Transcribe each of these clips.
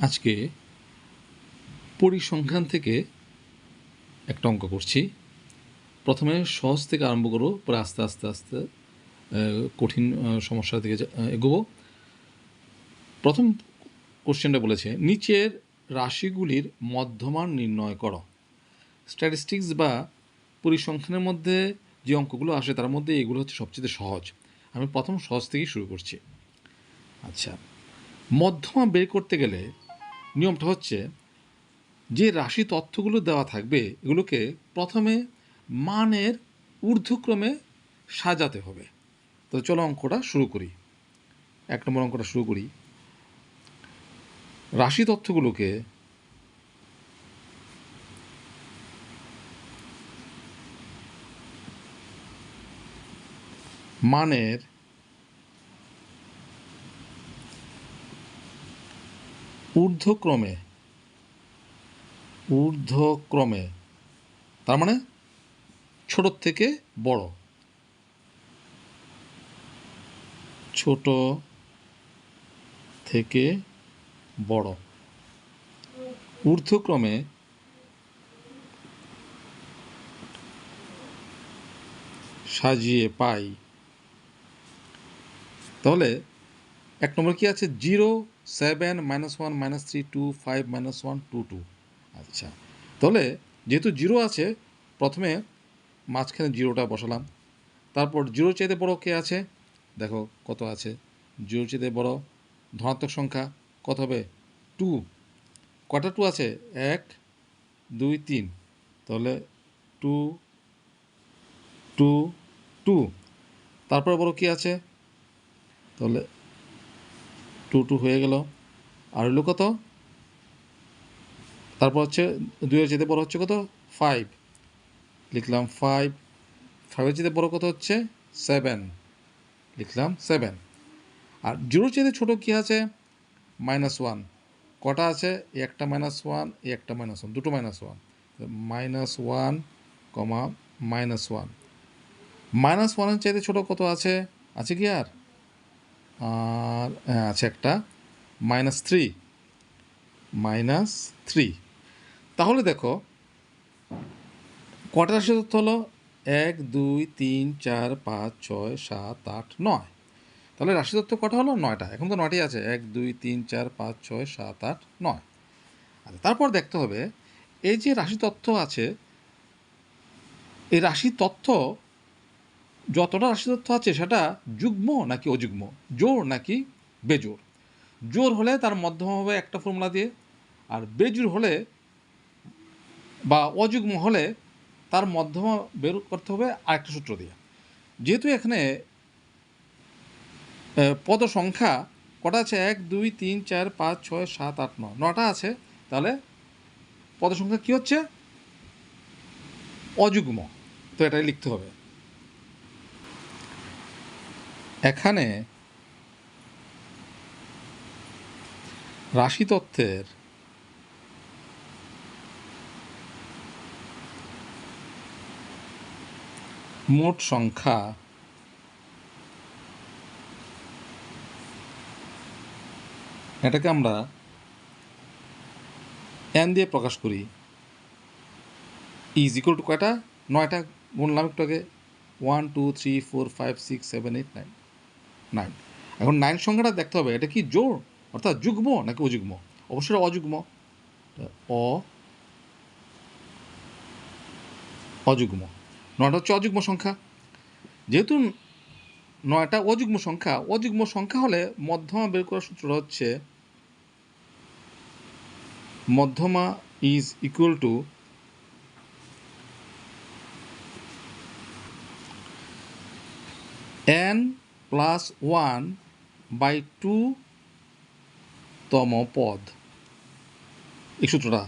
আজকে পরিসংখ্যান থেকে একটা অঙ্ক করছি। প্রথমে সহজ থেকে আরম্ভ করব পরে আস্তে আস্তে আস্তে কঠিন আহ, সমস্যার দিকে যা- এগোবো। প্রথম কোশ্চেনটা বলেছে নিচের রাশিগুলির মধ্যমান নির্ণয় করো। স্ট্যাটিস্টিক্স বা পরিসংখ্যানের মধ্যে যে অঙ্কগুলো আসে তার মধ্যে এগুলো হচ্ছে সবচেয়ে সহজ। আমি প্রথম সহজ থেকেই শুরু করছি। আচ্ছা মধ্যমা বের করতে গেলে নিয়মটা হচ্ছে যে রাশি তথ্যগুলো দেওয়া থাকবে, এগুলোকে প্রথমে মানের ঊর্ধ্বক্রমে সাজাতে হবে। তো চলো অঙ্কটা শুরু করি। এক নম্বর অঙ্কটা শুরু করি। রাশি তথ্যগুলোকে মানের ঊর্ধ্বক্রমে। ঊর্ধ্বক্রমে। তার মানে ছোট থেকে বড়। ছোট থেকে বড়। ঊর্ধ্বক্রমে সাজিয়ে পাই। তাহলে এক নম্বর কি আছে? Zero, seven, minus one, minus three, two, five, minus one, two two. আচ্ছা। তাহলে যেহেতু জিরো আছে, প্রথমে মাঝখানে জিরোটা বসালাম। তারপর জিরো চাইতে বড় কে আছে? দেখো কত আছে। জিরো চাইতে বড় ধনাত্মক সংখ্যা কত হবে? টু। কটা টু আছে? এক, দুই, তিন। তাহলে টু টু টু। তারপর বড় কী আছে? তাহলে টু টু হয়ে গেল। আর হলো কত? তারপর হচ্ছে দুইয়ের চেয়ে বড় হচ্ছে কত? ফাইভ লিখলাম ফাইভ ফাইভের চেয়ে বড় কত হচ্ছে? সেভেন লিখলাম সেভেন আর জিরোর চেয়ে ছোটো কী আছে? মাইনাস ওয়ান কটা আছে? একটা মাইনাস ওয়ান একটা মাইনাস ওয়ান দুটো minus one minus one comma minus one minus ওয়ানের চাইতে ছোটো কত আছে? আছে কি আর? আর হ্যাঁ, আছে একটা। মাইনাস থ্রি মাইনাস থ্রি তাহলে দেখো কটা রাশি তথ্য হলো? এক দুই তিন চার পাঁচ ছয় সাত আট নয়। তাহলে রাশি তথ্য কটা হলো? নয়টা। এখন তো নয়টি আছে। এক দুই তিন চার পাঁচ ছয় সাত আট নয়। আচ্ছা তারপর দেখতে হবে এই যে রাশি তথ্য আছে এই রাশি তথ্য যতটা রাশি তথ্য আছে, সেটা যুগ্ম নাকি অযুগ্ম? জোর নাকি বেজোর? জোর হলে তার মধ্যমা হবে একটা ফর্মুলা দিয়ে, আর বেজোর হলে বা অযুগ্ম হলে তার মধ্যমা বের করতে হবে আরেকটা সূত্র দিয়ে। যেহেতু এখানে পদ সংখ্যা কটা আছে? এক, দুই, তিন, চার, পাঁচ, ছয়, সাত, আট নয় নটা আছে, তাহলে পদ সংখ্যা কী হচ্ছে? অযুগ্ম। তো এটাই লিখতে হবে। এখানে রাশি তত্ত্বের মোট সংখ্যা এটাকে আমরা এন দিয়ে প্রকাশ করি। ইজ ইকুয়াল টু কয়টা? নয়টা গুনলাম একটু আগে। One two three four five six seven eight nine nine এখন নাইন সংখ্যাটা দেখতে হবে, এটা কি জোর অর্থাৎ যুগ্ম নাকি অযুগ্ম? অবশ্যই অযুগ্ম। অ অযুগ্ম। নয়টা হচ্ছে অযুগ্ম সংখ্যা। যেহেতু নয়টা অযুগ্ম সংখ্যা অযুগ্ম সংখ্যা হলে মধ্যমা বের করার সূত্রটা হচ্ছে মধ্যমা is equal to n plus one by two তম পদ। এই সূত্রটা।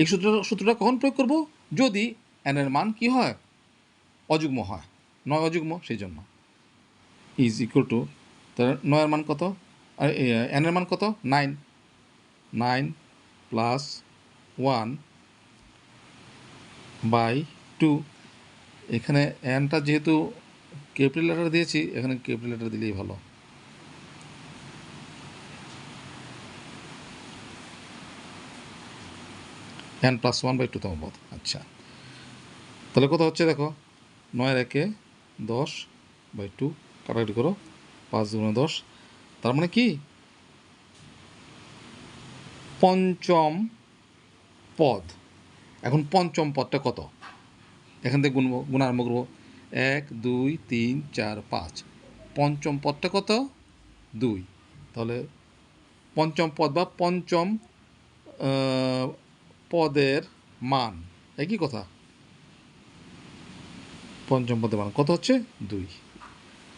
এই সূত্রটা সূত্রটা কখন প্রয়োগ করব? যদি এন এর মান কি হয়? অযুগ্ম হয়। নয় অযুগ্ম সেই জন্য ইজ ইকুয়াল টু তার নয়ের মান কত? আর এন এর মান কত? Nine nine plus one by two এখানে এনটা যেহেতু ক্যাপিটাল লেটার দিয়েছি, এখানে ক্যাপিটাল লেটার দিলেই ভালো। N plus one by two তম পদ আচ্ছা। তাহলে কত হচ্ছে, দেখো, নয়ের একে দশ বাই টু কাটাকাটি করো, পাঁচ দুগুণে দশ, তার মানে কি? পঞ্চম পদ। এখন পঞ্চম পদটা কত? এখান থেকে গুনবো গুণ আরম্ভ করব। এক, দুই, তিন, চার, পাঁচ। পঞ্চম পদটা কত? দুই। তাহলে পঞ্চম পদ বা পঞ্চম পদের মান, একই কথা? পঞ্চম পদের মান কত হচ্ছে? দুই।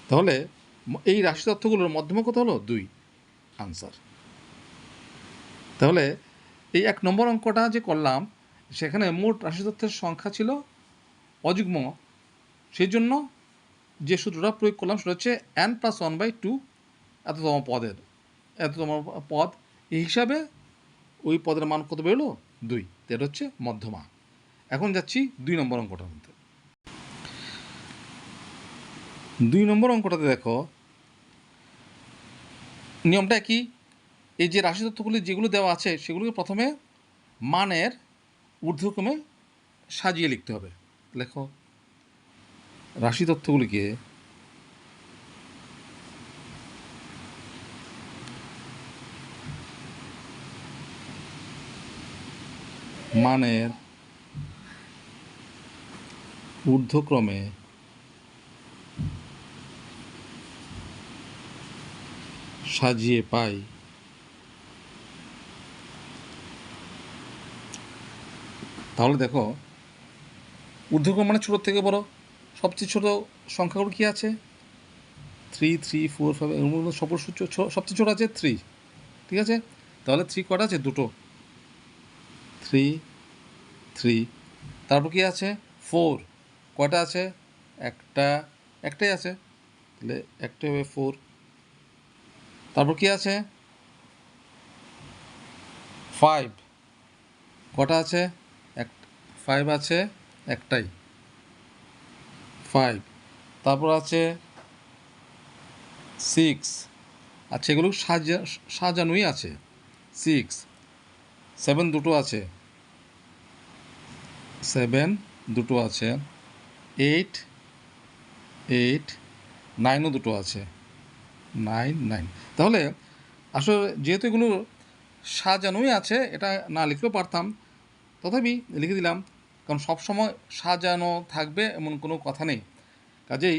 তাহলে এই রাশি তথ্যগুলোর মধ্যমা কত হলো? দুই। আনসার। তাহলে এই এক নম্বর অঙ্কটা যে করলাম, সেখানে মোট রাশি তথ্যের সংখ্যা ছিল অযুগ্ম সেই জন্য যে সূত্রটা প্রয়োগ করলাম সেটা হচ্ছে n plus one by two এততম পদের, এততম পদ। এই হিসাবে ওই পদের মান কত বেরোলো? দুই। এটা হচ্ছে মধ্যমা। এখন যাচ্ছি দুই নম্বর অঙ্কটার মধ্যে। দুই নম্বর অঙ্কটাতে দেখো, নিয়মটা কি এই যে রাশি তথ্যগুলি যেগুলো দেওয়া আছে সেগুলোকে প্রথমে মানের ঊর্ধ্বক্রমে সাজিয়ে লিখতে হবে। লেখো। রাশি তথ্যগুলিকে মানের ঊর্ধ্বক্রমে সাজিয়ে পাই। তাহলে দেখো ঊর্ধ্বক্রম মানে ছোটোর থেকে বড়। সবচেয়ে ছোট সংখ্যাগুলো কী আছে? থ্রি থ্রি ফোর ফাইভ এর মধ্যে সবর সবচেয়ে ছোট আছে থ্রি ঠিক আছে? তাহলে থ্রি কটা আছে? দুটো। থ্রি থ্রি তারপর কি আছে? ফোর কটা আছে? একটা, একটাই আছে। তাহলে একটা হবে ফোর তারপর কি আছে? ফাইভ কটা আছে? এক ফাইভ আছে, একটাই। ফাইভ তারপর আছে সিক্স আচ্ছা এগুলো সাজা, সাজানোই আছে। সিক্স সেভেন দুটো আছে। সেভেন দুটো আছে। এইট এইট নাইনও দুটো আছে। নাইন নাইন তাহলে, আসলে যেহেতু এগুলো সাজানোই আছে, এটা না লিখলেও পারতাম, তথাপি লিখে দিলাম কারণ সবসময় সাজানো থাকবে এমন কোনো কথা নেই। কাজেই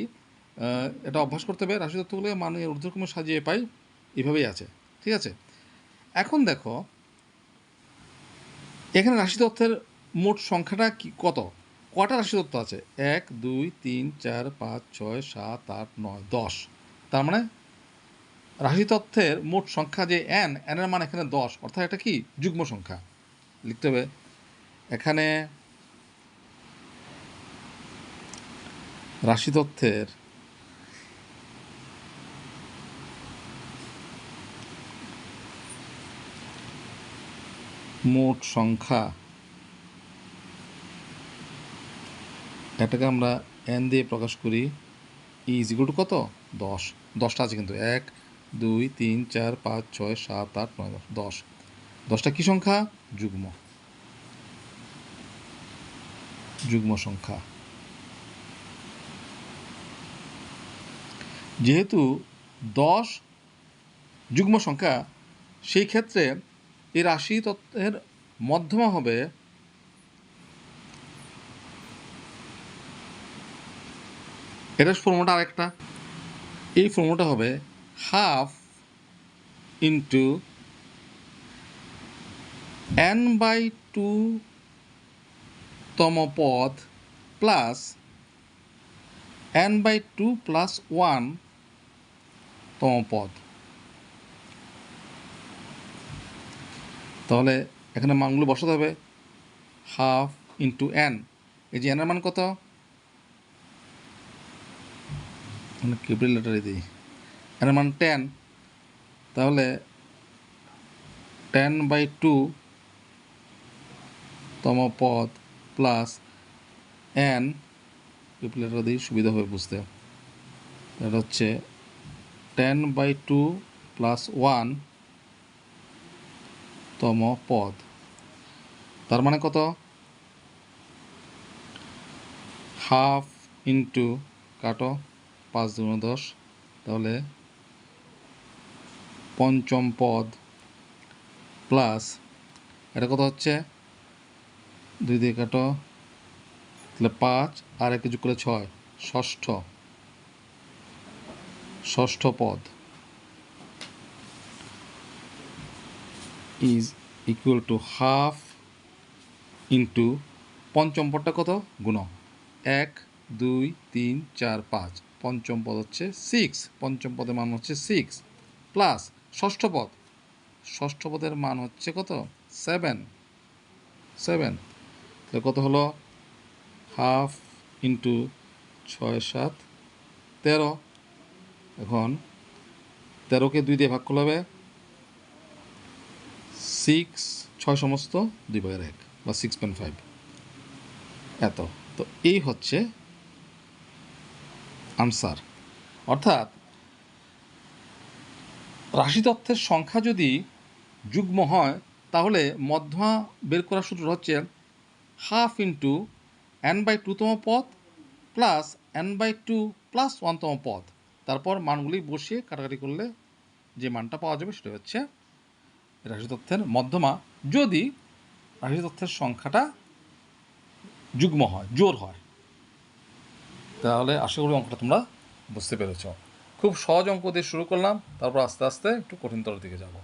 এটা অভ্যাস করতে হবে, রাশি তত্ত্বগুলো মানে ঊর্ধ্বক্রমে সাজিয়ে পাই, এভাবেই আছে, ঠিক আছে? এখন দেখো, এখানে রাশি তত্ত্বের মোট সংখ্যাটা কি, কত? কটা রাশি তত্ত্ব আছে? এক, দুই, তিন, চার, পাঁচ, ছয়, সাত, আট, নয়, দশ। তার মানে রাশি তত্ত্বের মোট সংখ্যা যে এন এনের মান এখানে দশ, অর্থাৎ এটা কি? যুগ্ম সংখ্যা। লিখতে হবে, এখানে রাশি তত্ত্বের মোট সংখ্যা, এটাকে আমরা এন দিয়ে প্রকাশ করি ইজ ইকুয়াল টু কত? দশ। দশটা আছে কিন্তু। এক, দুই, তিন, চার, পাঁচ, ছয়, সাত, আট, নয়, দশ। দশ। দশটা কী সংখ্যা? যুগ্ম। যুগ্ম সংখ্যা। যেহেতু দশ যুগ্ম সংখ্যা, সেই ক্ষেত্রে এই রাশি তত্ত্বের মধ্যমা হবে এটার ফর্মুলাটা আরেকটা। এই ফর্মুলাটা হবে half into n by two তম পথ plus n by two plus one তম পদ। তাহলে এখানে মানগুলো বসাতে হবে। হাফ ইন্টু এন এই যে এনের মান কত? মানে কিউবিক লেটারে দিই। এনের মান টেন তাহলে টেন বাই টু তম পদ প্লাস এন কিউবিক লেটার দিই সুবিধা হবে বুঝতে। এটা হচ্ছে ten by two plus one তম পদ। তার মানে কত? হাফ ইন্টু কাটো পাঁচ দুগুণ দশ, তাহলে পঞ্চম পদ প্লাস এটা কত হচ্ছে? দুই দিয়ে কাটো তাহলে পাঁচ আর একে যোগ করে ছয়। ষষ্ঠ। ষষ্ঠ পদ। Is equal to half into পঞ্চম পদটা কত? গুণ। এক, দুই, তিন, চার, পাঁচ। পঞ্চম পদ হচ্ছে সিক্স পঞ্চম পদের মান হচ্ছে সিক্স প্লাস ষষ্ঠ পদ। ষষ্ঠ পদের মান হচ্ছে কত? সেভেন সেভেন তাহলে কত হলো? হাফ ইন্টু ছয় সাত তেরো। এখন তেরোকে দুই দিয়ে ভাগ করলে হবে সিক্স ছয় সমস্ত দুই ভাগের এক বা সিক্স পয়েন্ট ফাইভ এত। তো এই হচ্ছে আনসার অর্থাৎ রাশি তথ্যের সংখ্যা যদি যুগ্ম হয়, তাহলে মধ্যমা বের করার সূত্র হচ্ছে হাফ ইন্টু এন বাই টুতম পদ plus n by two plus ওয়ানতম পদ। তারপর মানগুলি বসিয়ে কাটাকাটি করলে যে মানটা পাওয়া যাবে সেটা হচ্ছে রাশি তথ্যের মধ্যমা। যদি রাশি তথ্যের সংখ্যাটা যুগ্ম হয়, জোর হয়, তাহলে আশা করি অঙ্কটা তোমরা বুঝতে পেরেছ। খুব সহজ অঙ্ক দিয়ে শুরু করলাম, তারপর আস্তে আস্তে একটু কঠিনতর দিকে যাব।